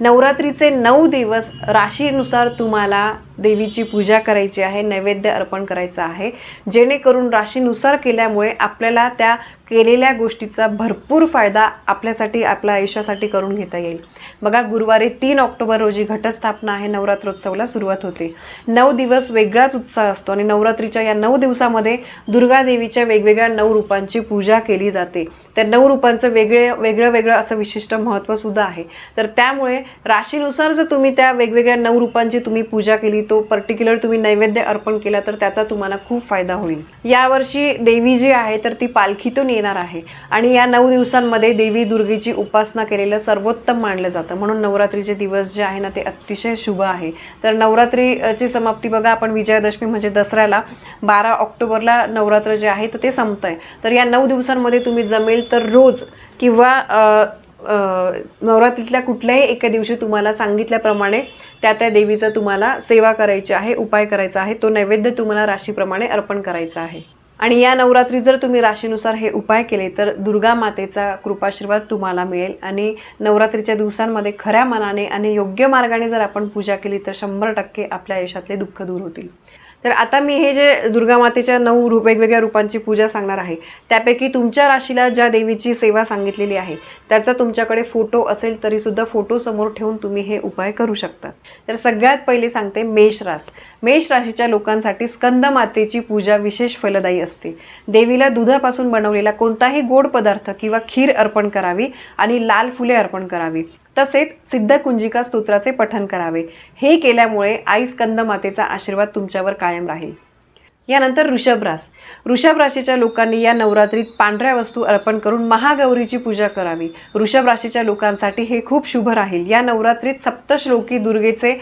नवरात्रीचे नऊ दिवस राशीनुसार तुम्हाला देवीची पूजा करायची आहे नैवेद्य अर्पण करायचं आहे. जेणेकरून राशीनुसार केल्यामुळे आपल्याला त्या केलेल्या गोष्टीचा भरपूर फायदा आपल्यासाठी आपल्या आयुष्यासाठी करून घेता येईल. बघा गुरुवारी तीन ऑक्टोबर रोजी घटस्थापना आहे नवरात्रोत्सवाला सुरुवात होते. नऊ दिवस वेगळाच उत्साह असतो आणि नवरात्रीच्या या नऊ दिवसामध्ये दुर्गा देवीच्या वेगवेगळ्या नऊ रूपांची पूजा केली जाते. त्या नऊ रूपांचं वेगळे वेगळं वेगळं असं विशिष्ट महत्त्वसुद्धा आहे. तर त्यामुळे राशीनुसार जर तुम्ही त्या वेगवेगळ्या नऊ रूपांची तुम्ही पूजा केली तो पर्टिक्युलर तुम्ही नैवेद्य अर्पण केला तर त्याचा तुम्हाला खूप फायदा होईल. यावर्षी देवी जी आहे तर ती पालखीतून येणार आहे. आणि या नऊ दिवसांमध्ये देवी दुर्गेची उपासना केलेलं सर्वोत्तम मानलं जातं. म्हणून नवरात्रीचे दिवस जे आहे ना ते अतिशय शुभ आहे. तर नवरात्रीची समाप्ती बघा आपण विजयादशमी म्हणजे दसऱ्याला बारा ऑक्टोबरला नवरात्र जे आहे तर ते संपत आहे तर या नऊ दिवसांमध्ये तुम्ही जमेल तर रोज किंवा नवरात्रीतल्या कुठल्याही एका दिवशी तुम्हाला सांगितल्याप्रमाणे त्या त्या देवीचा तुम्हाला सेवा करायची आहे उपाय करायचा आहे तो नैवेद्य तुम्हाला राशीप्रमाणे अर्पण करायचा आहे. आणि या नवरात्री जर तुम्ही राशीनुसार हे उपाय केले तर दुर्गा मातेचा कृपाशीर्वाद तुम्हाला मिळेल. आणि नवरात्रीच्या दिवसांमध्ये खऱ्या मनाने आणि योग्य मार्गाने जर आपण पूजा केली तर शंभर टक्के आपल्या आयुष्यातले दुःख दूर होतील. तर आता मी हे जे दुर्गा मातेच्या नऊ रूप वेगवेगळ्या रूपांची पूजा सांगणार आहे त्यापैकी तुमच्या राशीला ज्या देवीची सेवा सांगितलेली आहे त्याचा तुमच्याकडे फोटो असेल तरीसुद्धा फोटो समोर ठेवून तुम्ही हे उपाय करू शकता. तर सगळ्यात पहिले सांगते मेष रास. मेष राशीच्या लोकांसाठी स्कंद मातेची पूजा विशेष फलदायी असते. देवीला दुधापासून बनवलेला कोणताही गोड पदार्थ किंवा खीर अर्पण करावी आणि लाल फुले अर्पण करावी. तसेच सिद्धकुंजिका स्तोत्राचे पठन करावे. हे केल्यामुळे आई स्कंद मातेचा आशीर्वाद तुमच्यावर कायम राहील. यानंतर ऋषभरास रास. राशीच्या लोकांनी या नवरात्रीत पांढऱ्या वस्तू अर्पण करून महागौरीची पूजा करावी. ऋषभ राशीच्या लोकांसाठी हे खूप शुभ राहील. या नवरात्रीत सप्तश्लोकी दुर्गेचे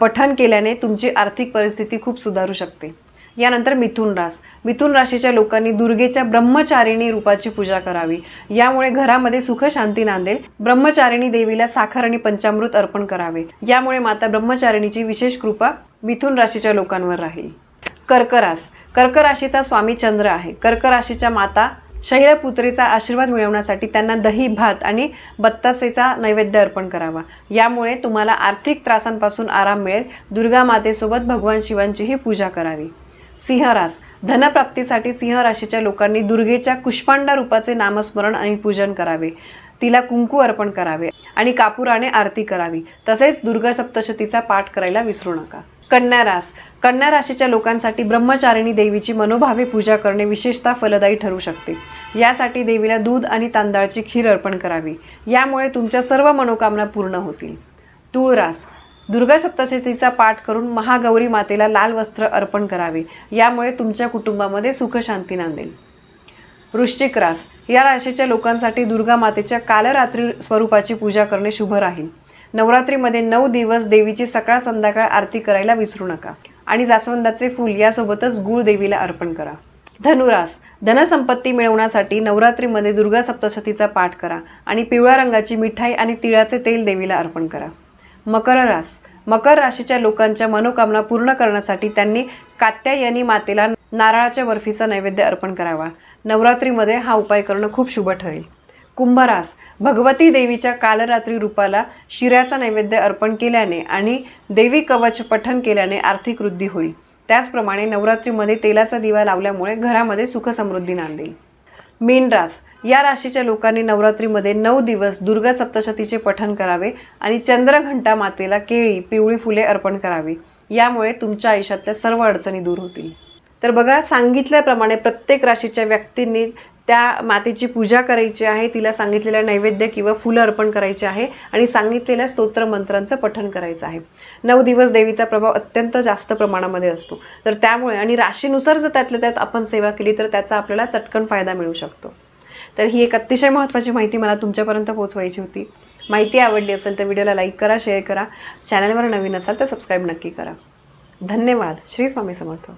पठन केल्याने तुमची आर्थिक परिस्थिती खूप सुधारू शकते. यानंतर मिथुन रास. मिथुन राशीच्या लोकांनी दुर्गेच्या ब्रह्मचारिणी रूपाची पूजा करावी. यामुळे घरामध्ये सुख शांती नांदेल. ब्रह्मचारिणी देवीला साखर आणि पंचामृत अर्पण करावे. यामुळे माता ब्रह्मचारिणीची विशेष कृपा मिथुन राशीच्या लोकांवर राहील. कर्करास कर्क राशीचा स्वामी चंद्र आहे. कर्क राशीच्या माता शैलपुत्रीचा आशीर्वाद मिळवण्यासाठी त्यांना दही भात आणि बत्तासेचा नैवेद्य अर्पण करावा. यामुळे तुम्हाला आर्थिक त्रासांपासून आराम मिळेल. दुर्गा मातेसोबत भगवान शिवांचीही पूजा करावी. सिंहरास धनप्राप्तीसाठी सिंह राशीच्या लोकांनी दुर्गेच्या कुष्पांडा रूपाचे नामस्मरण आणि पूजन करावे. तिला कुंकू अर्पण करावे आणि कापुराने आरती करावी. तसेच दुर्गा सप्तशतीचा पाठ करायला विसरू नका. कन्या रास. कन्या राशीच्या लोकांसाठी ब्रह्मचारिणी देवीची मनोभावे पूजा करणे विशेषतः फलदायी ठरू शकते. यासाठी देवीला दूध आणि तांदळाची खीर अर्पण करावी. यामुळे तुमच्या सर्व मनोकामना पूर्ण होतील. तुळरास. दुर्गा सप्तशतीचा पाठ करून महागौरी मातेला लाल वस्त्र अर्पण करावे. यामुळे तुमच्या कुटुंबामध्ये सुखशांती नांदेल. वृश्चिक रास. या राशीच्या लोकांसाठी दुर्गा मातेच्या कालरात्री स्वरूपाची पूजा करणे शुभ राहील. नवरात्रीमध्ये नऊ दिवस देवीची सकाळ संध्याकाळ आरती करायला विसरू नका. आणि जास्वंदाचे फूल यासोबतच गुळ देवीला अर्पण करा. धनुरास. धनसंपत्ती मिळवण्यासाठी नवरात्रीमध्ये दुर्गा सप्तशतीचा पाठ करा आणि पिवळ्या रंगाची मिठाई आणि तिळाचे तेल देवीला अर्पण करा. मकर रास. मकर राशीच्या लोकांच्या मनोकामना पूर्ण करण्यासाठी त्यांनी कात्यायनी मातेला नारळाच्या बर्फीचा नैवेद्य अर्पण करावा. नवरात्रीमध्ये हा उपाय करणं खूप शुभ ठरेल. कुंभरास भगवती देवीच्या कालरात्री रूपाला शिऱ्याचा नैवेद्य अर्पण केल्याने आणि देवी कवच पठन केल्याने आर्थिक वृद्धी होईल. त्याचप्रमाणे नवरात्रीमध्ये तेलाचा दिवा लावल्यामुळे घरामध्ये सुखसमृद्धी नांदेल. मीन रास. या राशीच्या लोकांनी नवरात्रीमध्ये नऊ दिवस दुर्गा सप्तशतीचे पठण करावे आणि चंद्रघंटा मातेला केळी पिवळी फुले अर्पण करावी. यामुळे तुमच्या आयुष्यातल्या सर्व अडचणी दूर होतील. तर बघा सांगितल्याप्रमाणे प्रत्येक राशीच्या व्यक्तींनी त्या मातेची पूजा करायची आहे तिला सांगितलेलं नैवेद्य किंवा फुलं अर्पण करायचे आहे आणि सांगितलेल्या स्तोत्र मंत्रांचं पठण करायचं आहे. नऊ दिवस देवीचा प्रभाव अत्यंत जास्त प्रमाणामध्ये असतो. तर त्यामुळे आणि राशीनुसार जर त्यातल्या त्यात आपण सेवा केली तर त्याचा आपल्याला चटकन फायदा मिळू शकतो. तर ही एक अतिशय महत्त्वाची माहिती मला तुमच्यापर्यंत पोहोचवायची होती. माहिती आवडली असेल तर व्हिडिओला लाईक करा शेअर करा. चॅनलवर नवीन असाल तर सबस्क्राईब नक्की करा. धन्यवाद. श्री स्वामी समर्थ.